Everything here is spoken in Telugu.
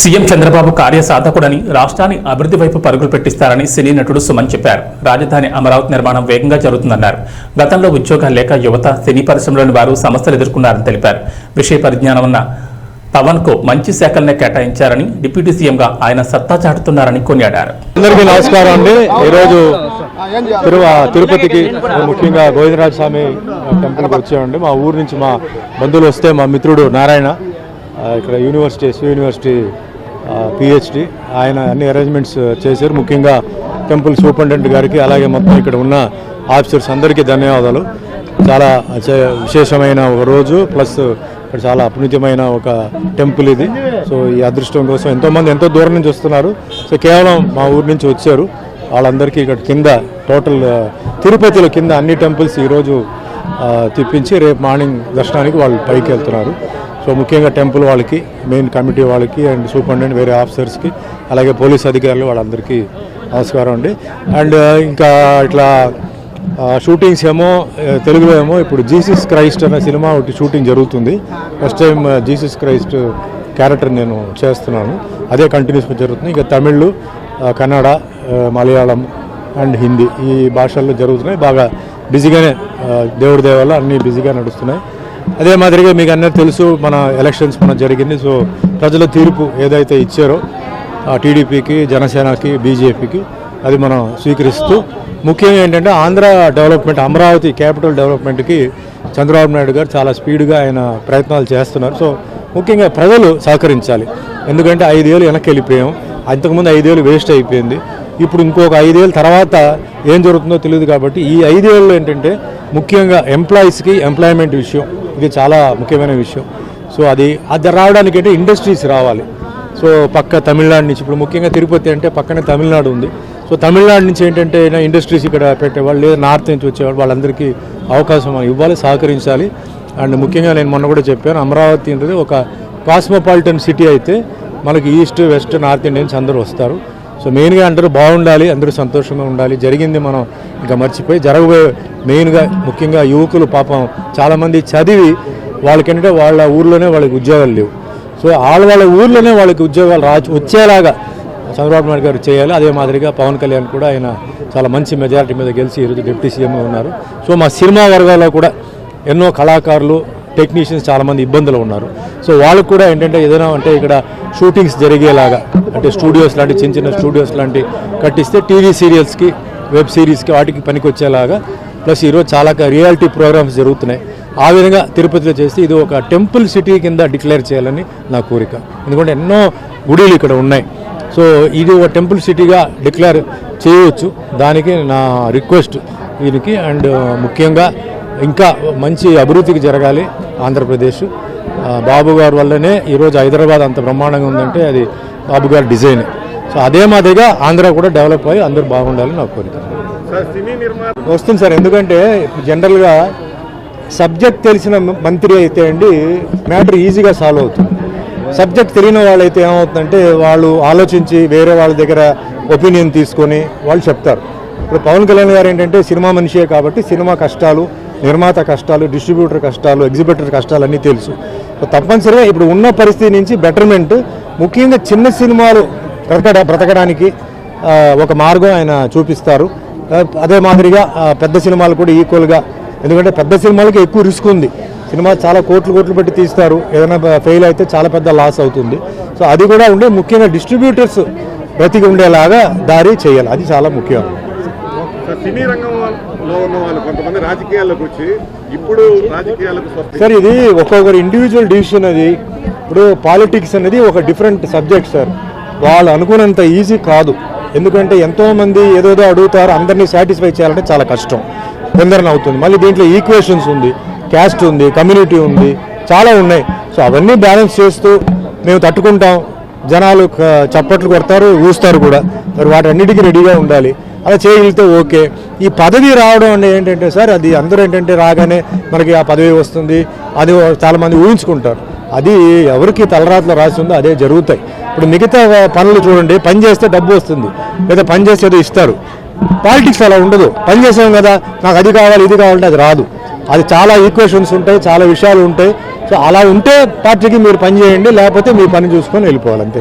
సీఎం చంద్రబాబు కార్యసాధకుడని రాష్ట్రాన్ని అభివృద్ధి వైపు పరుగులు పెట్టిస్తారని సినీ నటుడు సుమన్ చెప్పారు. రాజధాని అమరావతి నిర్మాణం వేగంగా జరుగుతుందన్నారు. గతంలో ఉద్యోగాలు లేక యువత సినీ పరిశ్రమలోని వారు సమస్యలు ఎదుర్కొన్నారని తెలిపారు. విషయ పరిజ్ఞానం ఉన్న పవన్కు మంచి శాఖలనే కేటాయించారని డిప్యూటీ సీఎంగా ఆయన సత్తా చాటుతున్నారని కొనియాడారు. అందరికీ నమస్కారం అండి. ఈరోజు తిరుపతికి ముఖ్యంగా గోవిందరాజ స్వామి టెంపుల్కి వచ్చామండి. మా ఊరు నుంచి మా బంధువులు వస్తే మా మిత్రుడు నారాయణ ఇక్కడ యూనివర్సిటీ ఎస్వి యూనివర్సిటీ పిహెచ్డి ఆయన అన్ని అరేంజ్మెంట్స్ uh, చేశారు. ముఖ్యంగా టెంపుల్ సూపరింటెండెంట్ గారికి అలాగే మొత్తం ఇక్కడ ఉన్న ఆఫీసర్స్ అందరికీ ధన్యవాదాలు. చాలా విశేషమైన ఒక రోజు ప్లస్ ఇక్కడ చాలా అపుణితమైన ఒక టెంపుల్ ఇది. సో ఈ అదృష్టం కోసం ఎంతోమంది ఎంతో దూరం నుంచి వస్తున్నారు. సో కేవలం మా ఊరు నుంచి వచ్చారు. వాళ్ళందరికీ ఇక్కడ కింద టోటల్ uh, తిరుపతిలో కింద అన్ని టెంపుల్స్ ఈరోజు uh, తిప్పించి రేపు మార్నింగ్ దర్శనానికి వాళ్ళు పైకి వెళ్తున్నారు. సో ముఖ్యంగా టెంపుల్ వాళ్ళకి మెయిన్ కమిటీ వాళ్ళకి అండ్ సూపరింటెండెంట్ వేరే ఆఫీసర్స్కి అలాగే పోలీస్ అధికారులు వాళ్ళందరికీ నమస్కారం అండి. అండ్ ఇంకా ఇట్లా షూటింగ్స్ ఏమో తెలుగులో ఏమో ఇప్పుడు జీసస్ క్రైస్ట్ అనే సినిమా ఒకటి షూటింగ్ జరుగుతుంది. First time Jesus Christ character నేను చేస్తున్నాను. అదే కంటిన్యూస్గా జరుగుతుంది. ఇంకా తమిళ్ కన్నడ మలయాళం అండ్ హిందీ ఈ భాషల్లో జరుగుతున్నాయి. బాగా బిజీగానే దేవుడి దేవాల అన్నీ బిజీగా నడుస్తున్నాయి. అదే మాదిరిగా మీకు అందరూ తెలుసు మన ఎలక్షన్స్ మన జరిగింది. సో ప్రజల తీర్పు ఏదైతే ఇచ్చారో ఆ టీడీపీకి జనసేనకి బీజేపీకి అది మనం స్వీకరిస్తూ ముఖ్యంగా ఏంటంటే ఆంధ్ర డెవలప్మెంట్ అమరావతి క్యాపిటల్ డెవలప్మెంట్కి చంద్రబాబు నాయుడు గారు చాలా స్పీడ్గా ఆయన ప్రయత్నాలు చేస్తున్నారు. సో ముఖ్యంగా ప్రజలు సహకరించాలి. ఎందుకంటే ఐదేళ్ళు వెనక్కి వెళ్ళిపోయాం. అంతకుముందు ఐదేళ్ళు వేస్ట్ అయిపోయింది. ఇప్పుడు ఇంకొక ఐదేళ్ళ తర్వాత ఏం జరుగుతుందో తెలియదు కాబట్టి ఈ ఐదేళ్ళు ఏంటంటే ముఖ్యంగా ఎంప్లాయీస్కి ఎంప్లాయ్మెంట్ విషయం ఇది చాలా ముఖ్యమైన విషయం. సో అది అది రావడానికి అంటే ఇండస్ట్రీస్ రావాలి. సో పక్క తమిళనాడు నుంచి ఇప్పుడు ముఖ్యంగా తిరుపతి అంటే పక్కనే తమిళనాడు ఉంది. సో తమిళనాడు నుంచి ఏంటంటే ఇండస్ట్రీస్ ఇక్కడ పెట్టేవాళ్ళు లేదా నార్త్ నుంచి వచ్చేవాళ్ళు వాళ్ళందరికీ అవకాశం ఇవ్వాలి సహకరించాలి. అండ్ ముఖ్యంగా నేను మొన్న కూడా చెప్పాను అమరావతి అనేది ఒక కాస్మోపాలిటన్ సిటీ అయితే మనకి ఈస్ట్ వెస్ట్ నార్త్ ఇండియన్స్ అందరూ వస్తారు. సో మెయిన్గా అందరూ బాగుండాలి అందరూ సంతోషంగా ఉండాలి. జరిగింది మనం ఇంకా మర్చిపోయి జరగబోయే మెయిన్గా ముఖ్యంగా యువకులు పాపం చాలామంది చదివి వాళ్ళకంటే వాళ్ళ ఊర్లోనే వాళ్ళకి ఉద్యోగాలు లేవు. సో వాళ్ళ వాళ్ళ ఊర్లోనే వాళ్ళకి ఉద్యోగాలు రా వచ్చేలాగా చంద్రబాబు నాయుడు గారు చేయాలి. అదే మాదిరిగా పవన్ కళ్యాణ్ కూడా ఆయన చాలా మంచి మెజారిటీ మీద గెలిచి ఈరోజు డిప్యూటీ సీఎం ఉన్నారు. సో మా సినిమా వర్గాల్లో కూడా ఎన్నో కళాకారులు టెక్నీషియన్స్ చాలామంది ఇబ్బందులు ఉన్నారు. సో వాళ్ళకు కూడా ఏంటంటే ఏదైనా అంటే ఇక్కడ షూటింగ్స్ జరిగేలాగా అంటే స్టూడియోస్ లాంటి చిన్న చిన్న స్టూడియోస్ లాంటి కట్టిస్తే టీవీ సీరియల్స్కి వెబ్ సిరీస్కి వాటికి పనికొచ్చేలాగా. ప్లస్ ఈరోజు చాలా రియాలిటీ ప్రోగ్రామ్స్ జరుగుతున్నాయి. ఆ విధంగా తిరుపతిలో చేస్తే ఇది ఒక టెంపుల్ సిటీ కింద డిక్లేర్ చేయాలని నా కోరిక. ఎందుకంటే ఎన్నో గుడిలు ఇక్కడ ఉన్నాయి. సో ఇది ఒక టెంపుల్ సిటీగా డిక్లేర్ చేయవచ్చు. దానికి నా రిక్వెస్ట్ దీనికి అండ్ ముఖ్యంగా ఇంకా మంచి అభివృద్ధికి జరగాలి. ఆంధ్రప్రదేశ్. బాబు గారి వల్లనే ఈరోజు హైదరాబాద్ అంత బ్రహ్మాండంగా ఉందంటే అది బాబు గారి డిజైన్. సో అదే మాదిరిగా ఆంధ్ర కూడా డెవలప్ అయ్యి అందరూ బాగుండాలని నా కోరిక. వస్తుంది సార్ ఎందుకంటే జనరల్గా సబ్జెక్ట్ తెలిసిన మంత్రి అయితే అండి మ్యాటర్ ఈజీగా సాల్వ్ అవుతుంది. సబ్జెక్ట్ తెలియని వాళ్ళైతే ఏమవుతుందంటే వాళ్ళు ఆలోచించి వేరే వాళ్ళ దగ్గర ఒపీనియన్ తీసుకొని వాళ్ళు చెప్తారు. ఇప్పుడు పవన్ కళ్యాణ్ గారు ఏంటంటే సినిమా మనిషే కాబట్టి సినిమా కష్టాలు నిర్మాత కష్టాలు డిస్ట్రిబ్యూటర్ కష్టాలు ఎగ్జిబిటర్ కష్టాలు అన్నీ తెలుసు. సో తప్పనిసరిగా ఇప్పుడు ఉన్న పరిస్థితి నుంచి బెటర్మెంట్ ముఖ్యంగా చిన్న సినిమాలు బ్రతకడ బ్రతకడానికి ఒక మార్గం ఆయన చూపిస్తారు. అదే మాదిరిగా పెద్ద సినిమాలు కూడా ఈక్వల్గా ఎందుకంటే పెద్ద సినిమాలకి ఎక్కువ రిస్క్ ఉంది. సినిమా చాలా కోట్లు కోట్లు పెట్టి తీస్తారు. ఏదైనా ఫెయిల్ అయితే చాలా పెద్ద లాస్ అవుతుంది. సో అది కూడా ఉండే ముఖ్యంగా డిస్ట్రిబ్యూటర్స్ బ్రతికి ఉండేలాగా దారి చేయాలి. అది చాలా ముఖ్యం. సినీ రంగంలో ఉన్న వాళ్ళు కొంతమంది రాజకీయాల్లోకి వచ్చి ఇప్పుడు రాజకీయాలకు సార్ ఇది ఒక్కొక్కరు ఇండివిజువల్ డిసిషన్ అది. ఇప్పుడు పాలిటిక్స్ అనేది ఒక డిఫరెంట్ సబ్జెక్ట్ సార్ వాళ్ళు అనుకున్నంత ఈజీ కాదు. ఎందుకంటే ఎంతోమంది ఏదోదో అడుగుతారు అందరినీ సాటిస్ఫై చేయాలంటే చాలా కష్టం. తొందరన అవుతుంది. మళ్ళీ దీంట్లో ఈక్వేషన్స్ ఉంది క్యాస్ట్ ఉంది కమ్యూనిటీ ఉంది చాలా ఉన్నాయి. సో అవన్నీ బ్యాలెన్స్ చేస్తూ మేము తట్టుకుంటాం. జనాలు చప్పట్లు కొడతారు ఊస్తారు కూడా. మరి వాటన్నిటికీ రెడీగా ఉండాలి. అలా చేయగలిగితే ఓకే. ఈ పదవి రావడం అంటే ఏంటంటే సార్ అది అందరూ ఏంటంటే రాగానే మనకి ఆ పదవి వస్తుంది అది చాలామంది ఊహించుకుంటారు. అది ఎవరికి తలరాతలో రాసి ఉందో అదే జరుగుతాయి. ఇప్పుడు మిగతా పనులు చూడండి పని చేస్తే డబ్బు వస్తుంది లేదా పని చేస్తే ఏదో ఇస్తారు. పాలిటిక్స్ అలా ఉండదు. పని చేసాం కదా నాకు అది కావాలి ఇది కావాలంటే అది రాదు. అది చాలా ఈక్వేషన్స్ ఉంటాయి చాలా విషయాలు ఉంటాయి. సో అలా ఉంటే పార్టీకి మీరు పని చేయండి లేకపోతే మీ పని చూసుకొని వెళ్ళిపోవాలి అంతే